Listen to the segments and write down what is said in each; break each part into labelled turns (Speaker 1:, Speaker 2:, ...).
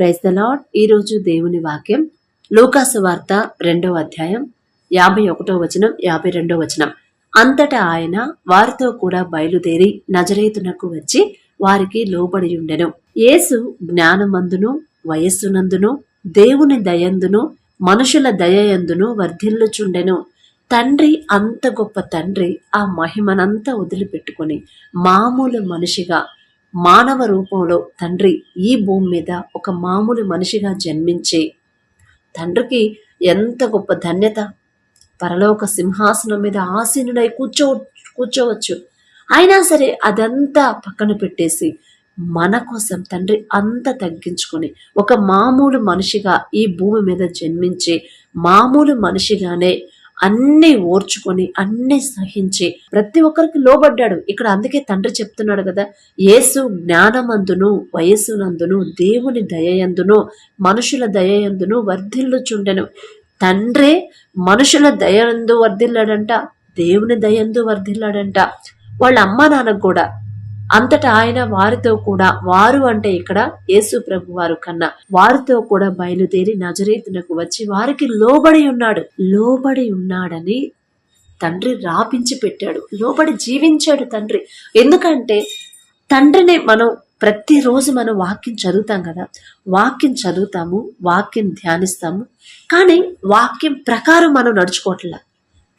Speaker 1: Praise the lord ఈరోజు దేవుని వాక్యం లూకాసు వార్త రెండవ అధ్యాయం యాభై ఒకటో వచనం యాభై రెండో వచనం. అంతటా ఆయన వారితో కూడా బయలుదేరి నజరేతునకు వచ్చి వారికి లోబడి ఉండెను. యేసు జ్ఞానమందును వయస్సునందును దేవుని దయందును మనుషుల దయయందును వర్ధిల్లుచుండెను. తండ్రి అంత గొప్ప తండ్రి ఆ మహిమనంతా వదిలిపెట్టుకొని మామూలు మనిషిగా మానవ రూపంలో తండ్రి ఈ భూమి మీద ఒక మామూలు మనిషిగా జన్మించి తండ్రికి ఎంత గొప్ప ధన్యత. పరలోక సింహాసనం మీద ఆసీనుడై కూర్చో కూర్చోవచ్చు. అయినా సరే అదంతా పక్కన పెట్టేసి మన కోసం తండ్రి అంత తగ్గించుకొని ఒక మామూలు మనిషిగా ఈ భూమి మీద జన్మించి మామూలు మనిషిగానే అన్నీ ఓర్చుకొని అన్నీ సహించి ప్రతి ఒక్కరికి లోబడ్డాడు. ఇక్కడ అందుకే తండ్రి చెప్తున్నాడు కదా యేసు జ్ఞానమందును వయస్సునందును దేవుని దయయందును మనుషుల దయయందును వర్ధిల్లుచుండెను. తండ్రే మనుషుల దయందు వర్ధిల్లాడంట దేవుని దయందు వర్ధిల్లాడంట. వాళ్ళ అమ్మ నాన్నకు కూడా అంతటా ఆయన వారితో కూడా వారు అంటే ఇక్కడ యేసు ప్రభు వారు కన్నా వారితో కూడా బయలుదేరి నజరేతునకు వచ్చి వారికి లోబడి ఉన్నాడు. లోబడి ఉన్నాడని తండ్రి రాపించి పెట్టాడు. లోబడి జీవించాడు తండ్రి. ఎందుకంటే తండ్రిని మనం ప్రతిరోజు మనం వాక్యం చదువుతాం కదా. వాక్యం చదువుతాము వాక్యం ధ్యానిస్తాము. కానీ వాక్యం ప్రకారం మనం నడుచుకోవట్లా.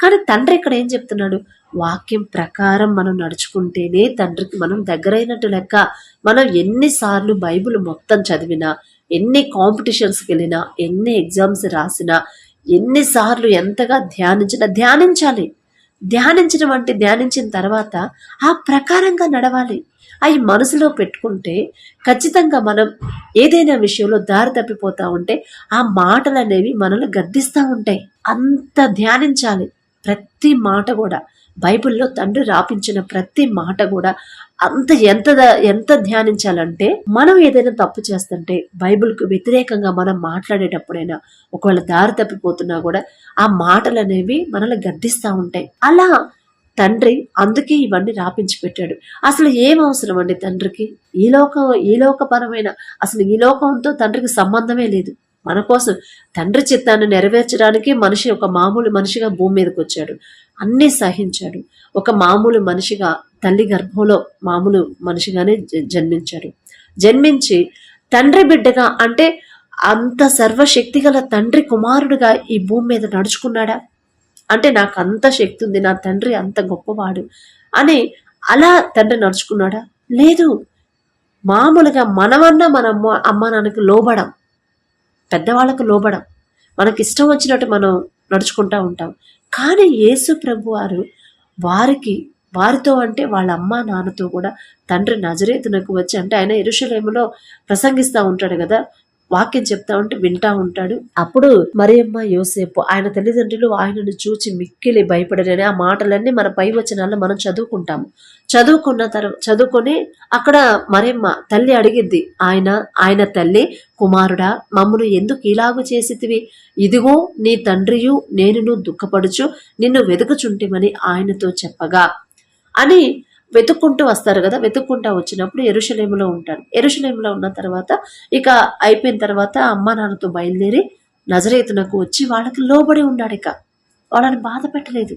Speaker 1: కానీ తండ్రి ఇక్కడ ఏం చెప్తున్నాడు? వాక్యం ప్రకారం మనం నడుచుకుంటేనే తండ్రికి మనం దగ్గరైనట్టు లెక్క మనం ఎన్నిసార్లు బైబిల్ మొత్తం చదివినా ఎన్ని కాంపిటీషన్స్కి వెళ్ళినా ఎన్ని ఎగ్జామ్స్ రాసినా ఎన్నిసార్లు ఎంతగా ధ్యానించినా ధ్యానించాలి. ధ్యానించడం అంటే ధ్యానించిన తర్వాత ఆ ప్రకారంగా నడవాలి. అవి మనసులో పెట్టుకుంటే ఖచ్చితంగా మనం ఏదైనా విషయంలో దారి తప్పిపోతూ ఉంటే ఆ మాటలు అనేవి మనల్ని గద్దిస్తూ ఉంటాయి. అంత ధ్యానించాలి. ప్రతి మాట కూడా బైబిల్లో తండ్రి రాపించిన ప్రతి మాట కూడా అంత ఎంత ఎంత ధ్యానించాలంటే మనం ఏదైనా తప్పు చేస్తుంటే బైబిల్కు వ్యతిరేకంగా మనం మాట్లాడేటప్పుడైనా ఒకవేళ దారి తప్పిపోతున్నా కూడా ఆ మాటలు అనేవి మనల్ని గద్దిస్తూ ఉంటాయి. అలా తండ్రి అందుకే ఇవన్నీ రాపించి పెట్టాడు అసలు ఏం అవసరం అండి తండ్రికి? ఈ లోక ఈ లోకపరమైన అసలు ఈ లోకంతో తండ్రికి సంబంధమే లేదు. మన కోసం తండ్రి చిత్తాన్ని నెరవేర్చడానికి మనిషి ఒక మామూలు మనిషిగా భూమి మీదకి వచ్చాడు. అన్నీ సహించాడు. ఒక మామూలు మనిషిగా తల్లి గర్భంలో మామూలు మనిషిగానే జన్మించాడు. జన్మించి తండ్రి బిడ్డగా అంటే అంత సర్వశక్తి గల తండ్రి కుమారుడుగా ఈ భూమి మీద నడుచుకున్నాడా? అంటే నాకు అంత శక్తి ఉంది నా తండ్రి అంత గొప్పవాడు అని అలా తండ్రి నడుచుకున్నాడా? లేదు. మామూలుగా మనమన్నా మన అమ్మ అమ్మ నాన్నకి లోబడం పెద్దవాళ్ళకు లోబడం. మనకి ఇష్టం వచ్చినట్టు మనం నడుచుకుంటూ ఉంటాం. కానీ యేసు ప్రభు వారు వారికి వారితో అంటే వాళ్ళ అమ్మ నాన్నతో కూడా తండ్రి నజరేతునకు వచ్చి అంటే ఆయన ఇరుషులేములో ప్రసంగిస్తూ ఉంటాడు కదా వాక్యం చెప్తా ఉంటే వింటా ఉంటాడు. అప్పుడు మరియమ్మ యోసేపు ఆయన తల్లిదండ్రులు ఆయనను చూచి మిక్కిలి భయపడరని ఆ మాటలన్నీ మన పై వచనాల్లో మనం చదువుకుంటాము. చదువుకున్న తర్వాత చదువుకొని అక్కడ మరియమ్మ తల్లి అడిగిద్ది ఆయన ఆయన తల్లి కుమారుడా మమ్మను ఎందుకు ఇలాగు చేసితివి? ఇదిగో నీ తండ్రియు నేనును దుఃఖపడుచు నిన్ను వెతుకుచుంటిమని ఆయనతో చెప్పగా. అని వెతుక్కుంటూ వస్తారు కదా వెతుక్కుంటూ వచ్చినప్పుడు ఎరుషలేములో ఉంటాడు ఎరుషలేములో ఉన్న తర్వాత ఇక అయిపోయిన తర్వాత అమ్మ నాన్నతో బయలుదేరి నజరేతునకు వచ్చి వాళ్ళకి లోబడి ఉన్నాడు ఇక. వాళ్ళని బాధ పెట్టలేదు.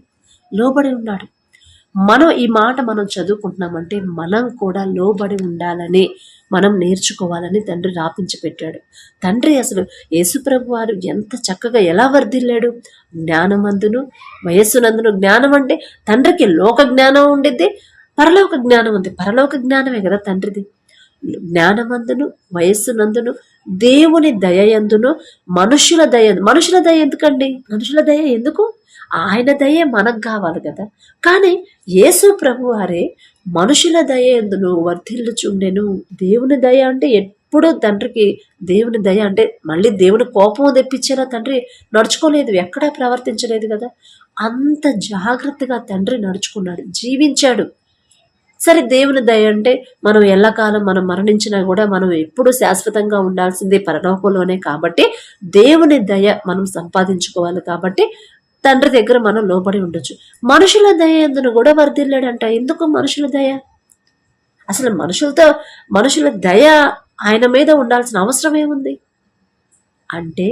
Speaker 1: లోబడి ఉన్నాడు. మనం ఈ మాట మనం చదువుకుంటున్నామంటే మనం కూడా లోబడి ఉండాలని మనం నేర్చుకోవాలని తండ్రి రాపించి పెట్టాడు. తండ్రి అసలు యేసుప్రభు వారు ఎంత చక్కగా ఎలా వర్ధిల్లాడు? జ్ఞానమందును వయస్సునందును జ్ఞానం అంటే తండ్రికి లోక జ్ఞానం ఉండిద్ది పరలోక జ్ఞానం ఉంది. పరలోక జ్ఞానమే కదా తండ్రిది. జ్ఞానమందును వయస్సునందును దేవుని దయ ఎందును మనుషుల దయ మనుషుల దయ ఎందుకండి? మనుషుల దయ ఎందుకు? ఆయన దయే మనకు కావాలి కదా. కానీ యేసు ప్రభు వారే మనుషుల దయ ఎందును వర్ధిల్లుచుండెను. దేవుని దయ అంటే ఎప్పుడూ తండ్రికి దేవుని దయ అంటే మళ్ళీ దేవుని కోపం తెప్పించేలా తండ్రి నడుచుకోలేదు ఎక్కడా ప్రవర్తించలేదు కదా. అంత జాగ్రత్తగా తండ్రి నడుచుకున్నాడు జీవించాడు. సరే దేవుని దయ అంటే మనం ఎల్లకాలం మనం మరణించినా కూడా మనం ఎప్పుడు శాశ్వతంగా ఉండాల్సింది పరలోకంలోనే కాబట్టి దేవుని దయ మనం సంపాదించుకోవాలి కాబట్టి తండ్రి దగ్గర మనం లోబడి ఉండొచ్చు. మనుషుల దయ ఎందును కూడా వర్ధిల్లాడంట. ఎందుకు మనుషుల దయ? అసలు మనుషులతో మనుషుల దయ ఆయన మీద ఉండాల్సిన అవసరం ఏముంది? అంటే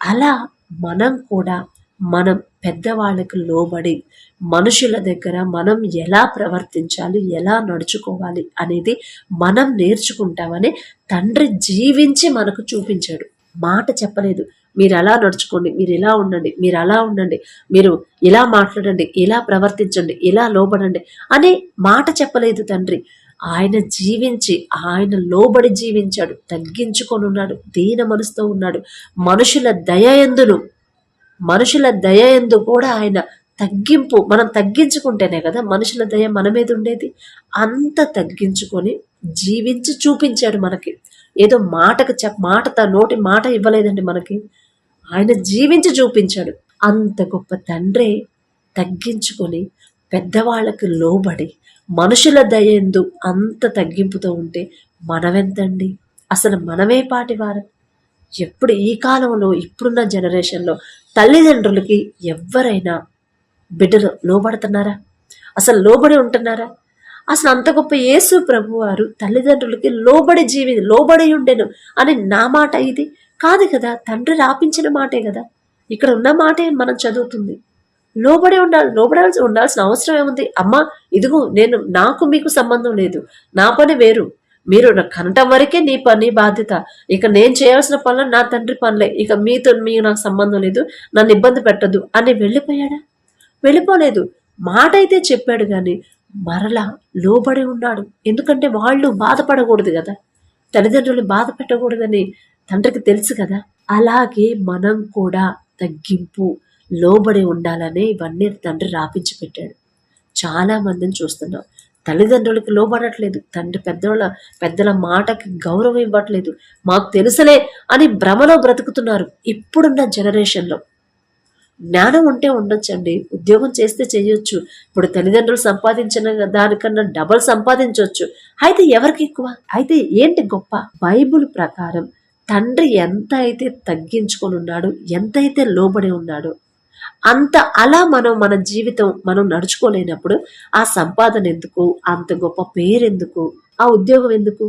Speaker 1: అలా మనం కూడా మనం పెద్దవాళ్ళకి లోబడి మనుషుల దగ్గర మనం ఎలా ప్రవర్తించాలి ఎలా నడుచుకోవాలి అనేది మనం నేర్చుకుంటామని తండ్రి జీవించి మనకు చూపించాడు. మాట చెప్పలేదు. మీరు అలా నడుచుకోండి మీరు ఇలా ఉండండి మీరు అలా ఉండండి మీరు ఇలా మాట్లాడండి ఇలా ప్రవర్తించండి ఇలా లోబడండి అనే మాట చెప్పలేదు తండ్రి. ఆయన జీవించి ఆయన లోబడి జీవించాడు తగ్గించుకొని ఉన్నాడు దీన మనసుతో ఉన్నాడు. మనుషుల దయ ఎందును? మనుషుల దయ ఎందు కూడా ఆయన తగ్గింపు మనం తగ్గించుకుంటేనే కదా మనుషుల దయ మన మీద ఉండేది. అంత తగ్గించుకొని జీవించి చూపించాడు మనకి. ఏదో మాటకు చెప్ మాట త నోటి మాట ఇవ్వలేదండి మనకి. ఆయన జీవించి చూపించాడు. అంత గొప్ప తండ్రి తగ్గించుకొని పెద్దవాళ్ళకి లోబడి మనుషుల దయందు అంత తగ్గింపుతో ఉంటే మనమెంతండి? అసలు మనమే పాటివారం? ఎప్పుడు ఈ కాలంలో ఇప్పుడున్న జనరేషన్లో తల్లిదండ్రులకి ఎవరైనా బిడ్డలు లోబడుతున్నారా? అసలు లోబడి ఉంటున్నారా? అసలు అంత గొప్ప యేసు ప్రభు వారు తల్లిదండ్రులకి లోబడి జీవి లోబడి ఉండెను అని నా మాట ఇది? కాదు కదా తండ్రి రాపించిన మాటే కదా. ఇక్కడ ఉన్న మాటే మనం చదువుతుంది. లోబడి ఉండాలి లోబడాల్సి ఉండాల్సిన అవసరం ఏముంది? అమ్మా ఇదిగో నేను నాకు మీకు సంబంధం లేదు. నా పని వేరు. మీరు నా కనటం వరకే నీ పని బాధ్యత. ఇక నేను చేయాల్సిన పనులు నా తండ్రి పనులే. ఇక మీతో మీ నాకు సంబంధం లేదు. నన్ను ఇబ్బంది పెట్టద్దు. అని వెళ్ళిపోయాడా? వెళ్ళిపోలేదు. మాట అయితే చెప్పాడు కానీ మరలా లోబడి ఉన్నాడు. ఎందుకంటే వాళ్ళు బాధపడకూడదు కదా. తల్లిదండ్రులు బాధ పెట్టకూడదని తండ్రికి తెలుసు కదా. అలాగే మనం కూడా తగ్గింపు లోబడి ఉండాలని ఇవన్నీ తండ్రి రాపించి పెట్టాడు. చాలా మందిని చూస్తున్నాం. తల్లిదండ్రులకు లోబడట్లేదు. తండ్రి పెద్దోళ్ళ పెద్దల మాటకి గౌరవం ఇవ్వట్లేదు. మాకు తెలుసులే అని భ్రమలో బ్రతుకుతున్నారు ఇప్పుడున్న జనరేషన్లో. జ్ఞానం ఉంటే ఉండొచ్చండి. ఉద్యోగం చేస్తే చేయొచ్చు. ఇప్పుడు తల్లిదండ్రులు సంపాదించిన దానికన్నా డబల్ సంపాదించవచ్చు అయితే ఎవరికి ఎక్కువ? అయితే ఏంటి గొప్ప? బైబుల్ ప్రకారం తండ్రి ఎంత అయితే తగ్గించుకొని ఉన్నాడు అయితే లోబడి ఉన్నాడో అంత అలా మనం మన జీవితం మనం నడుచుకోలేనప్పుడు ఆ సంపాదన ఎందుకు? అంత గొప్ప పేరెందుకు? ఆ ఉద్యోగం ఎందుకు?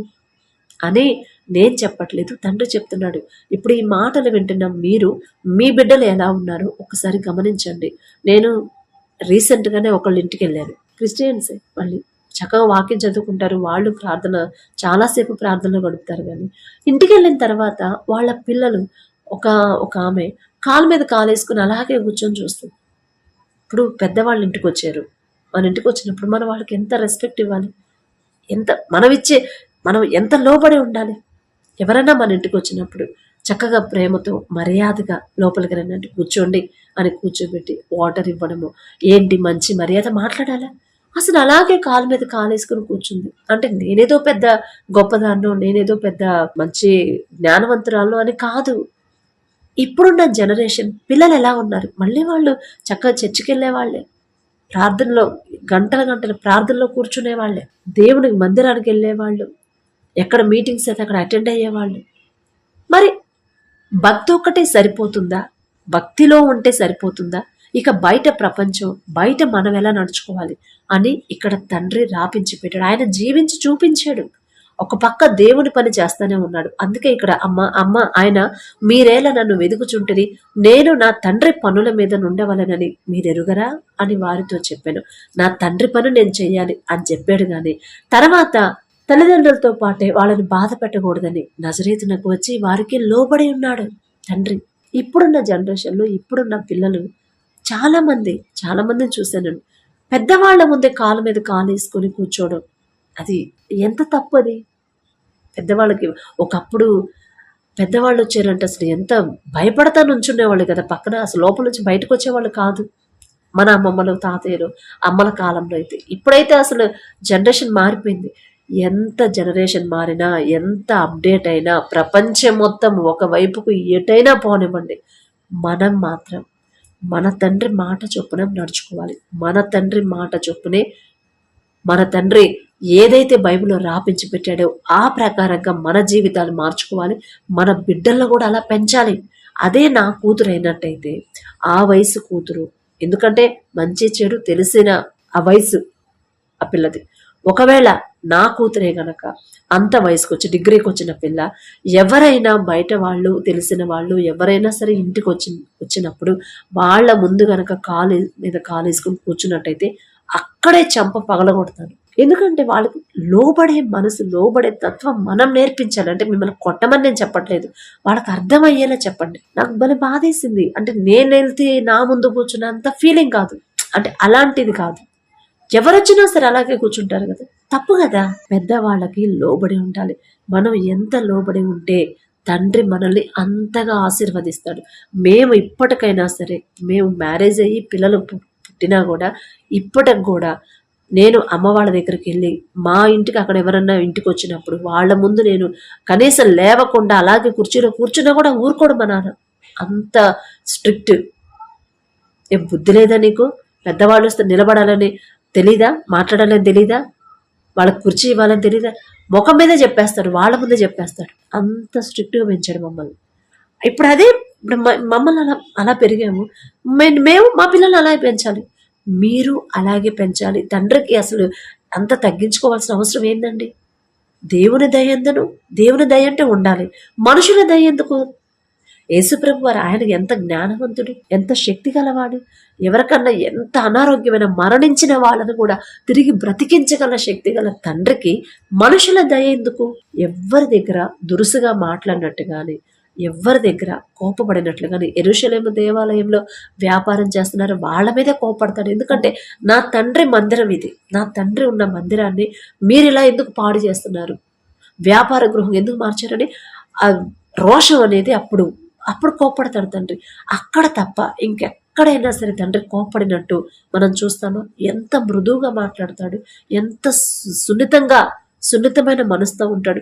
Speaker 1: అని నేను చెప్పట్లేదు తండ్రి చెప్తున్నాడు. ఇప్పుడు ఈ మాటలు వింటున్న మీరు మీ బిడ్డలు ఎలా ఉన్నారో ఒకసారి గమనించండి. నేను రీసెంట్గానే ఒకళ్ళ ఇంటికి వెళ్ళాను. క్రిస్టియన్సే మళ్ళీ చక్కగా వాక్యం చదువుకుంటారు వాళ్ళు ప్రార్థన చాలాసేపు ప్రార్థనలు గడుపుతారు కానీ ఇంటికి వెళ్ళిన తర్వాత వాళ్ళ పిల్లలు ఒక ఒక ఆమె కాలు మీద కాలు వేసుకుని అలాగే కూర్చొని చూస్తుంది. ఇప్పుడు పెద్దవాళ్ళు ఇంటికి వచ్చారు. మన ఇంటికి వచ్చినప్పుడు మన వాళ్ళకి ఎంత రెస్పెక్ట్ ఇవ్వాలి? ఎంత మనం ఇచ్చే మనం ఎంత లోబడి ఉండాలి? ఎవరైనా మన ఇంటికి వచ్చినప్పుడు చక్కగా ప్రేమతో మర్యాదగా లోపలికి రండి కూర్చోండి అని కూర్చోబెట్టి వాటర్ ఇవ్వడము. ఏంటి మంచి మర్యాద మాట్లాడాలా? అసలు అలాగే కాలు మీద కాలు వేసుకుని కూర్చుంది. అంటే నేనేదో పెద్ద గొప్పదాన్నో నేనేదో పెద్ద మంచి జ్ఞానవంతురాలు అని కాదు. ఇప్పుడున్న జనరేషన్ పిల్లలు ఎలా ఉన్నారు? మళ్ళీ వాళ్ళు చక్కగా చర్చికి వెళ్ళే వాళ్ళే ప్రార్థనలో గంటల గంటల ప్రార్థనలో కూర్చునే వాళ్ళే దేవునికి మందిరానికి వెళ్ళేవాళ్ళు. ఎక్కడ మీటింగ్స్ అయితే అక్కడ అటెండ్ అయ్యేవాళ్ళు. మరి భక్తి ఒక్కటే సరిపోతుందా? భక్తిలో ఉంటే సరిపోతుందా? ఇక బయట ప్రపంచం బయట మనం ఎలా నడుచుకోవాలి అని ఇక్కడ తండ్రి రాపించి పెట్టాడు ఆయన జీవించి చూపించాడు. ఒక పక్క దేవుని పని చేస్తానే ఉన్నాడు. అందుకే ఇక్కడ అమ్మ అమ్మ ఆయన మీరేలా నన్ను వెతుకుచుంటిరి నేను నా తండ్రి పనుల మీద నుండవలనని మీరెరుగరా? అని వారితో చెప్పాను. నా తండ్రి పని నేను చెయ్యాలి అని చెప్పాడు కానీ తర్వాత తల్లిదండ్రులతో పాటే వాళ్ళని బాధ పెట్టకూడదని నజరేతునకు వచ్చి వారికి లోబడి ఉన్నాడు. తండ్రి ఇప్పుడున్న జనరేషన్లో ఇప్పుడున్న పిల్లలు చాలామంది చాలామందిని చూశాను. పెద్దవాళ్ళ ముందే కాలు మీద కాలు వేసుకొని కూర్చోవడం అది ఎంత తప్పు అది పెద్దవాళ్ళకి ఒకప్పుడు పెద్దవాళ్ళు వచ్చారంటే అసలు ఎంత భయపడతా నుంచునేవాళ్ళు కదా పక్కన అసలు లోపల నుంచి బయటకు వచ్చేవాళ్ళు కాదు. మన అమ్మమ్మలు తాతయ్యలు అమ్మల కాలంలో అయితే. ఇప్పుడైతే అసలు జనరేషన్ మారిపోయింది. ఎంత జనరేషన్ మారినా ఎంత అప్డేట్ అయినా ప్రపంచం మొత్తం ఒకవైపుకు ఎటైనా పోనివ్వండి. మనం మాత్రం మన తండ్రి మాట చొప్పున నడుచుకోవాలి. మన తండ్రి మాట చొప్పునే మన తండ్రి ఏదైతే బైబిల్లో రాపించి పెట్టాడో ఆ ప్రకారంగా మన జీవితాలు మార్చుకోవాలి మన బిడ్డలను కూడా అలా పెంచాలి. అదే నా కూతురు అయినట్టయితే ఆ వయసు కూతురు ఎందుకంటే మంచి చెడు తెలిసిన ఆ వయసు ఆ పిల్లది. ఒకవేళ నా కూతురే గనక అంత వయసుకు వచ్చి డిగ్రీకి వచ్చిన పిల్ల ఎవరైనా బయట వాళ్ళు తెలిసిన వాళ్ళు ఎవరైనా సరే ఇంటికి వచ్చి వచ్చినప్పుడు వాళ్ళ ముందు గనక కాలేజ్ మీద కాలు కూర్చున్నట్టయితే అక్కడే చంప పగలగొడతాను ఎందుకంటే వాళ్ళకి లోబడే మనసు లోబడే తత్వం మనం నేర్పించాలి అంటే మిమ్మల్ని కొట్టమని నేను చెప్పట్లేదు. వాళ్ళకి అర్థమయ్యేలా చెప్పండి. నాకు భలే బాధేసింది. అంటే నేను వెళ్తే నా ముందు కూర్చున్నంత ఫీలింగ్ కాదు. అంటే అలాంటిది కాదు. ఎవరొచ్చినా సరే అలాగే కూర్చుంటారు కదా. తప్పు కదా. పెద్దవాళ్ళకి లోబడి ఉండాలి. మనం ఎంత లోబడి ఉంటే తండ్రి మనల్ని అంతగా ఆశీర్వదిస్తాడు. మేము ఇప్పటికైనా సరే మేము మ్యారేజ్ అయ్యి పిల్లలు పు- పుట్టినా కూడా ఇప్పటికి కూడా నేను అమ్మ వాళ్ళ దగ్గరికి వెళ్ళి మా ఇంటికి అక్కడ ఎవరన్నా ఇంటికి వచ్చినప్పుడు వాళ్ళ ముందు నేను కనీసం లేవకుండా అలాగే కుర్చీలో కూర్చున్నా కూడా ఊరుకోడు మా నాన్న. అంత స్ట్రిక్ట్. ఏం బుద్ధి లేదా నీకు? పెద్దవాళ్ళు వస్తే నిలబడాలని తెలీదా? మాట్లాడాలని తెలీదా? వాళ్ళకి కుర్చీ ఇవ్వాలని తెలీదా? ముఖం మీదే చెప్పేస్తాడు వాళ్ళ ముందే చెప్పేస్తాడు అంత స్ట్రిక్ట్గా పెంచాడు మమ్మల్ని. ఇప్పుడు అదే ఇప్పుడు మ- మమ్మల్ని అలా అలా పెరిగాము. మేము మా పిల్లల్ని అలాగే పెంచాలి. మీరు అలాగే పెంచాలి. తండ్రికి అసలు అంత తగ్గించుకోవాల్సిన అవసరం ఏందండి? దేవుని దయ ఎందును? దేవుని దయ అంటే ఉండాలి. మనుషుల దయ ఎందుకు? యేసుప్రభు వారు ఆయన ఎంత జ్ఞానవంతుడు ఎంత శక్తి గలవాడు ఎవరికన్నా ఎంత అనారోగ్యమైన మరణించిన వాళ్ళను కూడా తిరిగి బ్రతికించగల శక్తి గల తండ్రికి మనుషుల దయ ఎందుకు? ఎవ్వరి దగ్గర దురుసుగా మాట్లాడినట్టు కానీ ఎవ్వరి దగ్గర కోపపడినట్లు కానీ ఎరుషలేము దేవాలయంలో వ్యాపారం చేస్తున్నారు. వాళ్ళ మీదే కోపడతాడు. ఎందుకంటే నా తండ్రి మందిరం ఇది. నా తండ్రి ఉన్న మందిరాన్ని మీరు ఇలా ఎందుకు పాడు చేస్తున్నారు? వ్యాపార గృహం ఎందుకు మార్చారని? ఆ రోషం అనేది అప్పుడు అప్పుడు కోపడతాడు తండ్రి. అక్కడ తప్ప ఇంకెక్కడైనా సరే తండ్రి కోపడినట్టు మనం చూస్తామో. ఎంత మృదువుగా మాట్లాడతాడు. ఎంత సు- సున్నితంగా సున్నితమైన మనసుతో ఉంటాడు.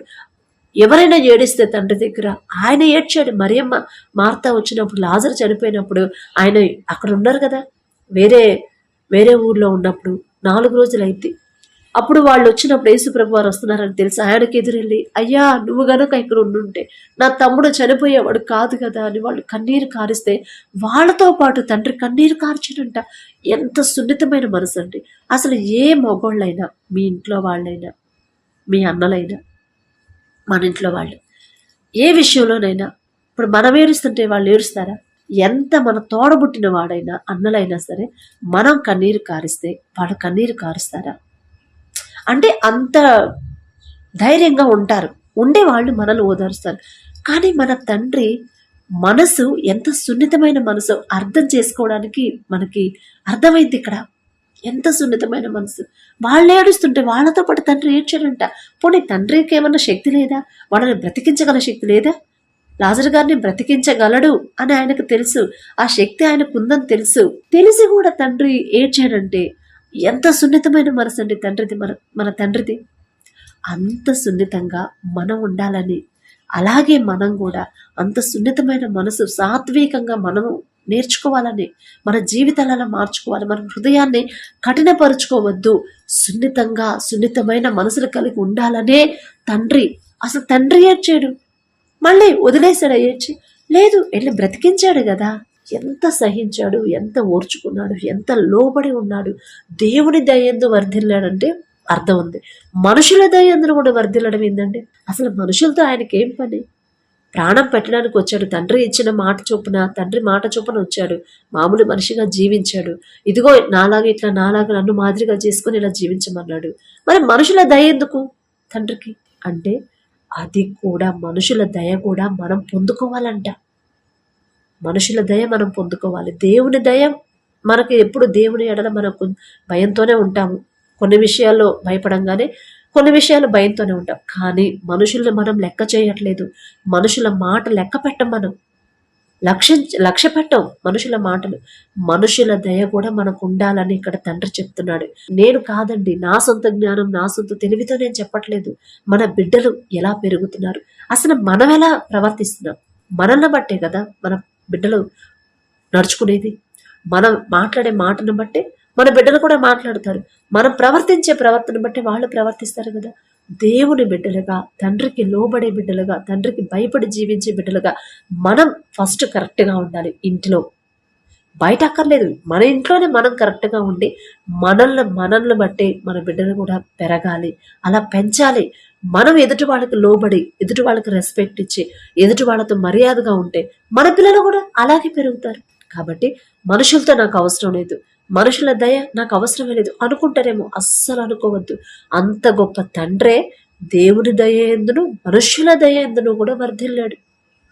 Speaker 1: ఎవరైనా ఏడిస్తే తండ్రి దగ్గర ఆయన ఏడ్చాడు. మరియమ్మ మార్త వచ్చినప్పుడు లాజర్ చనిపోయినప్పుడు ఆయన అక్కడ ఉన్నారు కదా వేరే వేరే ఊర్లో ఉన్నప్పుడు నాలుగు రోజులు అయితే అప్పుడు వాళ్ళు వచ్చినప్పుడు యేసుప్రభు వారు వస్తున్నారని తెలిసి. ఆయనకి ఎదురెళ్ళి అయ్యా నువ్వు గనక ఇక్కడ ఉండుంటే నా తమ్ముడు చనిపోయేవాడు కాదు కదా అని వాళ్ళు కన్నీరు కారిస్తే వాళ్ళతో పాటు తండ్రి కన్నీరు కార్చినంట ఎంత సున్నితమైన మనసు అండి. అసలు ఏ మగోళ్ళైనా మీ ఇంట్లో వాళ్ళైనా మీ అన్నలైనా మన ఇంట్లో వాళ్ళు. ఏ విషయంలోనైనా ఇప్పుడు మనం ఏడుస్తుంటే వాళ్ళు ఏడుస్తారా? ఎంత మన తోడబుట్టిన వాడైనా అన్నలైనా సరే మనం కన్నీరు కారిస్తే వాళ్ళు కన్నీరు కారుస్తారా? అంటే అంత ధైర్యంగా ఉంటారు. ఉండేవాళ్ళు మనల్ని ఓదారుస్తారు. కానీ మన తండ్రి మనసు ఎంత సున్నితమైన మనసు అర్థం చేసుకోవడానికి మనకి అర్థమైంది ఇక్కడ. ఎంత సున్నితమైన మనసు. వాళ్ళు ఏడుస్తుంటే వాళ్ళతో పాటు తండ్రి ఏడ్చాడంట పోనీ తండ్రికి ఏమన్నా శక్తి లేదా? వాళ్ళని బ్రతికించగల శక్తి లేదా? లాజర్ గారిని బ్రతికించగలడు అని ఆయనకు తెలుసు. ఆ శక్తి ఆయనకు ఉందని తెలుసు. తెలిసి కూడా తండ్రి ఏడ్చాడంటే ఎంత సున్నితమైన మనసు అండి తండ్రిది మన మన తండ్రిది. అంత సున్నితంగా మనం ఉండాలని. అలాగే మనం కూడా అంత సున్నితమైన మనసు సాత్వికంగా మనం నేర్చుకోవాలని మన జీవితాలను మార్చుకోవాలి మన హృదయాన్ని కఠినపరుచుకోవద్దు. సున్నితంగా సున్నితమైన మనసులు కలిగి ఉండాలనే తండ్రి. అసలు తండ్రి ఏడ్చాడు మళ్ళీ వదిలేశాడు ఏడ్చి లేదు వెళ్ళి బ్రతికించాడు కదా. ఎంత సహించాడు ఎంత ఓర్చుకున్నాడు ఎంత లోబడి ఉన్నాడు. దేవుని దయందు వర్ధిల్లాడంటే అర్థం ఉంది. మనుషుల దయందును కూడా వర్ధిల్లడం ఏందండి? అసలు మనుషులతో ఆయనకి ఏం పని? ప్రాణం పెట్టడానికి వచ్చాడు. తండ్రి ఇచ్చిన మాట చొప్పున తండ్రి మాట చొప్పున వచ్చాడు. మామూలు మనిషిగా జీవించాడు. ఇదిగో నాలాగా ఇట్లా నాలాగా నన్ను మాదిరిగా చేసుకొని ఇలా జీవించమన్నాడు. మరి మనుషుల దయ ఎందుకు తండ్రికి? అంటే అది కూడా మనుషుల దయ కూడా మనం పొందుకోవాలంట. మనుషుల దయ మనం పొందుకోవాలి. దేవుని దయ మనకి ఎప్పుడు దేవుని ఎడల మనకు భయంతోనే ఉంటాము. కొన్ని విషయాల్లో భయపడంగానే కొన్ని విషయాలు భయంతోనే ఉంటాం. కానీ మనుషుల్ని మనం లెక్క చేయట్లేదు. మనుషుల మాట లెక్క పెట్టం మనం. లక్ష్యం లక్ష్య పెట్టం మనుషుల మాటలు. మనుషుల దయ కూడా మనకు ఉండాలని ఇక్కడ తండ్రి చెప్తున్నాడు. నేను కాదండి నా సొంత జ్ఞానం నా సొంత తెలివితో నేను చెప్పట్లేదు. మన బిడ్డలు ఎలా పెరుగుతున్నారు? అసలు మనం ఎలా ప్రవర్తిస్తున్నాం? మనల్ని బట్టే కదా మన బిడ్డలు నడుచుకునేది. మనం మాట్లాడే మాటను బట్టే మన బిడ్డలు కూడా మాట్లాడతారు. మనం ప్రవర్తించే ప్రవర్తన బట్టి వాళ్ళు ప్రవర్తిస్తారు కదా. దేవుని బిడ్డలుగా తండ్రికి లోబడే బిడ్డలుగా తండ్రికి భయపడి జీవించే బిడ్డలుగా మనం ఫస్ట్ కరెక్ట్గా ఉండాలి ఇంట్లో. బయట అక్కర్లేదు. మన ఇంట్లోనే మనం కరెక్ట్గా ఉండి మనల్ని మనల్ని బట్టి మన బిడ్డలు కూడా పెరగాలి. అలా పెంచాలి. మనం ఎదుటి వాళ్ళకి లోబడి ఎదుటి వాళ్ళకి రెస్పెక్ట్ ఇచ్చి ఎదుటి వాళ్ళతో మర్యాదగా ఉంటే మన పిల్లలు కూడా అలాగే పెరుగుతారు. కాబట్టి మనుషులతో నాకు అవసరం లేదు. మనుషుల దయ నాకు అవసరమే లేదు. అనుకుంటారేమో? అస్సలు అనుకోవద్దు. అంత గొప్ప తండ్రే దేవుని దయ ఎందును మనుషుల దయ ఎందును కూడా వర్ధిల్లాడు.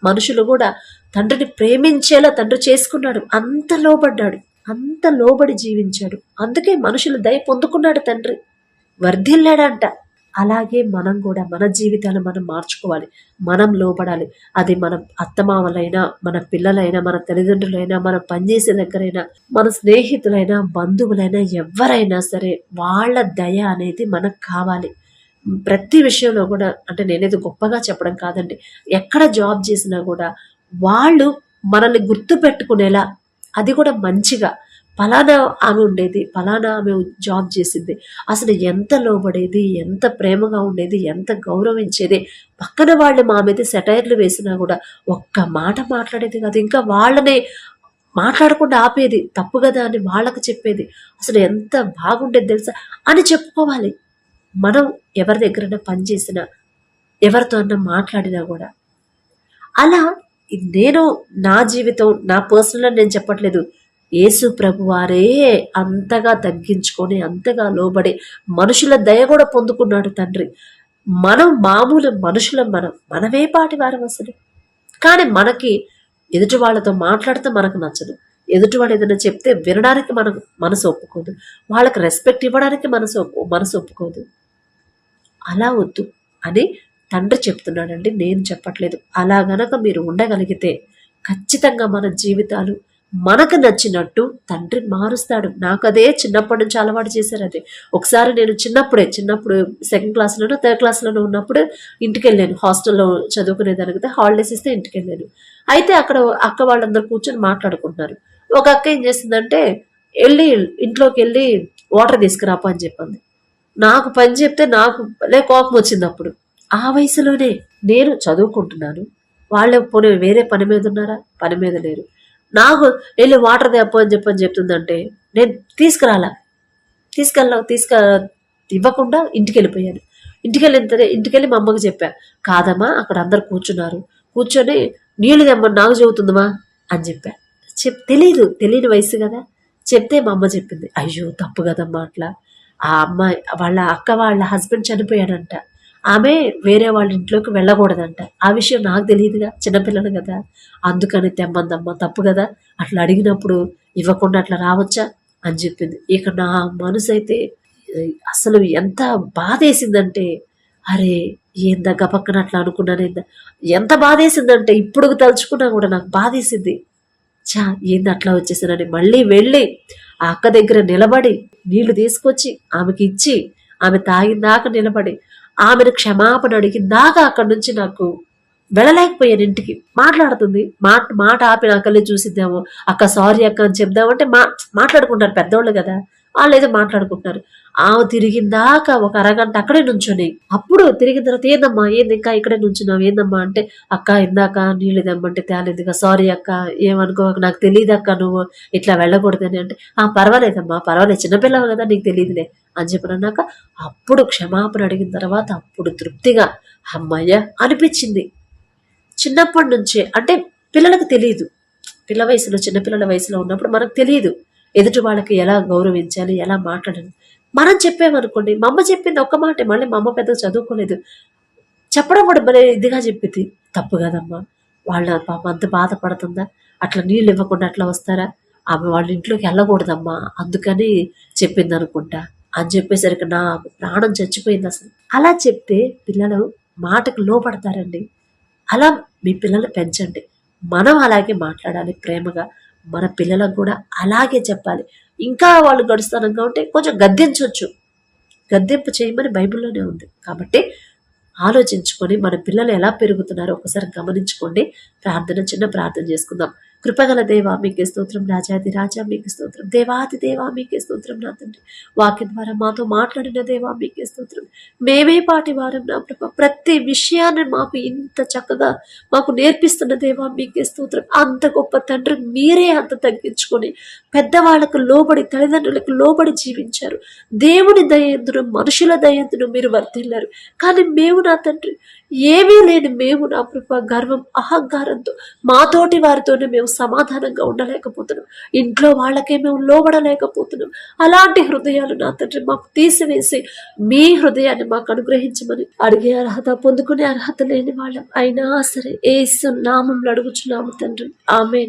Speaker 1: మనుషులు కూడా తండ్రిని ప్రేమించేలా తండ్రి చేసుకున్నాడు. అంత లోబడ్డాడు. అంత లోబడి జీవించాడు. అందుకే మనుషుల దయ పొందుకున్నాడు తండ్రి. వర్ధిల్లాడంట. అలాగే మనం కూడా మన జీవితాన్ని మనం మార్చుకోవాలి. మనం లోపడాలి. అది మన అత్తమామలైనా మన పిల్లలైనా మన తల్లిదండ్రులైనా మన పనిచేసే దగ్గరైనా మన స్నేహితులైనా బంధువులైనా ఎవరైనా సరే వాళ్ళ దయ అనేది మనకు కావాలి. ప్రతి విషయంలో కూడా అంటే నేనేది గొప్పగా చెప్పడం కాదండి. ఎక్కడ జాబ్ చేసినా కూడా వాళ్ళు మనల్ని గుర్తు పెట్టుకునేలా అది కూడా మంచిగా ఫలానా ఆమె ఉండేది ఫలానా ఆమె జాబ్ చేసింది. అసలు ఎంత లోబడేది ఎంత ప్రేమగా ఉండేది ఎంత గౌరవించేది. పక్కన వాళ్ళు మా మీద సెటైర్లు వేసినా కూడా ఒక్క మాట మాట్లాడేది కాదు. ఇంకా వాళ్ళనే మాట్లాడకుండా ఆపేది. తప్పు కదా అని వాళ్ళకి చెప్పేది. అసలు ఎంత బాగుండేది తెలుసా? అని చెప్పుకోవాలి. మనం ఎవరి దగ్గరైనా పనిచేసినా ఎవరితో అన్నా మాట్లాడినా కూడా. అలా నేను నా జీవితం నా పర్సనల్ నేను చెప్పట్లేదు. యేసు ప్రభువారే అంతగా తగ్గించుకొని అంతగా లోబడి మనుషుల దయ కూడా పొందుకున్నాడు తండ్రి. మనం మామూలు మనుషులం మనం మనమే పాటి వారం అసలు. కానీ మనకి ఎదుటి వాళ్ళతో మాట్లాడితే మనకు నచ్చదు. ఎదుటి వాడు ఏదైనా చెప్తే వినడానికి మనకు మనసు ఒప్పుకోదు. వాళ్ళకి రెస్పెక్ట్ ఇవ్వడానికి మనసు మనసు ఒప్పుకోదు. అలా వద్దు అని తండ్రి చెప్తున్నాడండి. నేను చెప్పట్లేదు. అలా గనక మీరు ఉండగలిగితే ఖచ్చితంగా మన జీవితాలు మనకు నచ్చినట్టు తండ్రి మారుస్తాడు. నాకు అదే చిన్నప్పటి నుంచి అలవాటు చేశారు అదే. ఒకసారి నేను చిన్నప్పుడే చిన్నప్పుడు సెకండ్ క్లాస్లోనో థర్డ్ క్లాస్లోనో ఉన్నప్పుడు ఇంటికి వెళ్ళాను హాస్టల్లో చదువుకునేదానికితే హాలిడేస్ ఇస్తే ఇంటికి వెళ్ళాను అయితే అక్కడ అక్క వాళ్ళందరూ కూర్చొని మాట్లాడుకుంటున్నారు. ఒక అక్క ఏం చేసిందంటే వెళ్ళి ఇంట్లోకి వెళ్ళి వాటర్ తీసుకురాపా అని చెప్పింది. నాకు పని చెప్తే నాకు లే కోపం వచ్చింది అప్పుడు. ఆ వయసులోనే నేను చదువుకుంటున్నాను. వాళ్ళే పోనీ వేరే పని మీద ఉన్నారా? పని మీద లేరు. నాకు వెళ్ళి వాటర్ తెప్ప అని చెప్పని చెప్తుందంటే నేను తీసుకురాలా? తీసుకెళ్ళ తీసుక ఇవ్వకుండా ఇంటికి వెళ్ళిపోయాను ఇంటికి వెళ్ళిన ఇంటికి వెళ్ళి మా అమ్మకి చెప్పా కాదమ్మా అక్కడ అందరు కూర్చున్నారు. కూర్చొని నీళ్ళు తెమ్మని నాకు చెబుతుందమ్మా అని చెప్పా. చెప్ తెలీదు తెలియని వయసు కదా. చెప్తే మా అమ్మ చెప్పింది అయ్యో తప్పు కదమ్మా అట్లా. ఆ అమ్మాయి వాళ్ళ అక్క వాళ్ళ హస్బెండ్ చనిపోయాడంట. ఆమె వేరే వాళ్ళ ఇంట్లోకి వెళ్ళకూడదంట. ఆ విషయం నాకు తెలియదుగా చిన్నపిల్లలు కదా. అందుకని తెమ్మందమ్మ తప్పు కదా. అట్లా అడిగినప్పుడు ఇవ్వకుండా అట్లా రావచ్చా అని చెప్పింది. ఇక నా మనసు అయితే అసలు ఎంత బాధేసిందంటే అరే ఏందా పక్కన అట్లా అనుకున్నాను ఏందా? ఎంత బాధేసిందంటే ఇప్పుడు తలుచుకున్నా కూడా నాకు బాధేసింది. చా ఏంది అట్లా వచ్చేసానని మళ్ళీ వెళ్ళి ఆ అక్క దగ్గర నిలబడి నీళ్ళు తీసుకొచ్చి ఆమెకి ఇచ్చి ఆమె తాగిందాక నిలబడి ఆమెను క్షమాపణ అడిగిందాగా అక్కడి నుంచి నాకు వెళ్ళలేకపోయాను ఇంటికి. మాట్లాడుతుంది. మాట మాట ఆపి నా చూసిద్దాము. అక్క సారీ అక్క అని చెప్దామంటే మా మాట్లాడుకుంటారు పెద్దోళ్ళు కదా. వాళ్ళు ఏదో మాట్లాడుకుంటున్నారు. ఆమె తిరిగిందాక ఒక అరగంట అక్కడే నుంచొని. అప్పుడు తిరిగిన తర్వాత ఏందమ్మా ఏంది ఇంకా ఇక్కడే నుంచున్నావు? ఏందమ్మా? అంటే అక్క ఇందాక నీళ్ళు తెమ్మంటే తేలేదుగా సారీ అక్క ఏమనుకో నాకు తెలియదు అక్క నువ్వు ఇట్లా వెళ్ళకూడదని. అంటే ఆ పర్వాలేదమ్మా పర్వాలేదు చిన్నపిల్లవు కదా నీకు తెలియదులే అని చెప్పినాక అప్పుడు క్షమాపణ అడిగిన తర్వాత అప్పుడు తృప్తిగా అమ్మయ్య! అనిపించింది. చిన్నప్పటి నుంచే అంటే పిల్లలకు తెలియదు పిల్ల వయసులో చిన్నపిల్లల వయసులో ఉన్నప్పుడు మనకు తెలియదు ఎదుటి వాళ్ళకి ఎలా గౌరవించాలి ఎలా మాట్లాడాలి మనం చెప్పామనుకోండి మా అమ్మ చెప్పింది ఒక్క మాట మళ్ళీ మా అమ్మ పెద్దగా చదువుకోలేదు. చెప్పడం కూడా భలే ఇదిగా చెప్పింది. తప్పు కదమ్మా. వాళ్ళ పాప అంత బాధపడుతుందా? అట్లా నీళ్ళు ఇవ్వకుండా అట్లా వస్తారా? ఆమె వాళ్ళ ఇంట్లోకి వెళ్ళకూడదమ్మా. అందుకని చెప్పింది అనుకుంటా అని చెప్పేసరికి నా ప్రాణం చచ్చిపోయింది అసలు. అలా చెప్తే పిల్లలు మాటకు లోపడతారండి అలా మీ పిల్లలు పెంచండి. మనం అలాగే మాట్లాడాలి ప్రేమగా. మన పిల్లలకు కూడా అలాగే చెప్పాలి. ఇంకా వాళ్ళు గడుస్తానంగా ఉంటే కొంచెం గద్దించవచ్చు. గద్దెంపు చేయమని బైబిల్లోనే ఉంది. కాబట్టి ఆలోచించుకొని మన పిల్లలు ఎలా పెరుగుతున్నారో ఒకసారి గమనించుకోండి. ప్రార్థన చిన్న ప్రార్థన చేసుకుందాం. కృపగల దేవా మీకే స్తోత్రం రాజాది రాజా మీకు స్తోత్రం. దేవాది దేవా మీకే స్తోత్రం నా తండ్రి. వాక్యం ద్వారా మాతో మాట్లాడిన దేవా మీకే స్తోత్రం. మేమే పాటి వారం నా ప్రభ. ప్రతి విషయాన్ని మాకు ఇంత చక్కగా మాకు నేర్పిస్తున్న దేవా మీకే స్తోత్రం. అంత గొప్ప తండ్రి మీరే అంత తగ్గించుకొని పెద్దవాళ్ళకు లోబడి తల్లిదండ్రులకు లోబడి జీవించారు. దేవుని దయంతును మనుషుల దయంతును మీరు వర్తిల్లారు కానీ మేము నా తండ్రి ఏమీ లేని మేము నా ప్రభ గర్వం అహంకారంతో మాతోటి వారితోనే మేము సమాధానంగా ఉండలేకపోతున్నాం. ఇంట్లో వాళ్ళకే మేము లోబడలేకపోతున్నాం. అలాంటి హృదయాలు నా తండ్రి మాకు తీసివేసి మీ హృదయాన్ని మాకు అనుగ్రహించమని అడిగే అర్హత పొందుకునే అర్హత లేని వాళ్ళం. అయినా సరే ఏసు నామంలో అడుగుచున్నాము తండ్రి. ఆమె